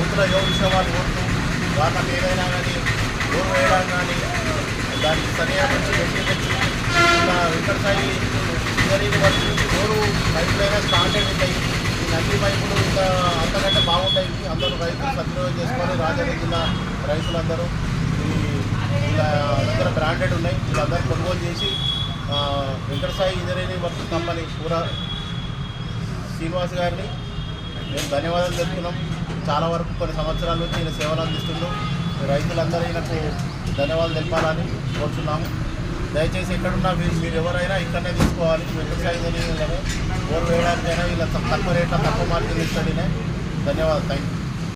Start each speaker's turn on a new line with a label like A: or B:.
A: రైతుల వాళ్ళు కోరుతూ వాళ్ళకి ఏదైనా కానీ బోరు వేయడానికి కానీ దానికి సరైన నుంచి వెంటనే ఇలా వెంకటసాయి ఇంజనీరింగ్ వర్క్ నుంచి బోరు పైపులైనా స్టాండర్డ్ ఉంటాయి ఈ నది పైపులు ఇంకా అంతకంటే బాగుంటాయి. అందరూ రైతులు సద్వినియోగం చేసుకొని రాజాని జిల్లా రైతులందరూ ఈ వీళ్ళ దగ్గర బ్రాండెడ్ ఉన్నాయి. వీళ్ళందరూ కొనుగోలు చేసి Venkata Venkatasai engineering work company పూర శ్రీనివాస్ గారిని మేము ధన్యవాదాలు చెప్తున్నాం చాలా వరకు కొన్ని సంవత్సరాల నుంచి ఈయన సేవలు అందిస్తున్నాం రైతులందరూ ఈయనకు ధన్యవాదాలు తెలపాలని కోరుతున్నాము దయచేసి ఎక్కడున్నా మీరు మీరు ఎవరైనా ఇక్కడనే తీసుకోవాలి. వ్యవసాయం బోర్ వేయడానికైనా వీళ్ళ తక్కువ రేట్లో తక్కువ మార్కెట్ ఇస్తాడనే. ధన్యవాదాలు. Thank you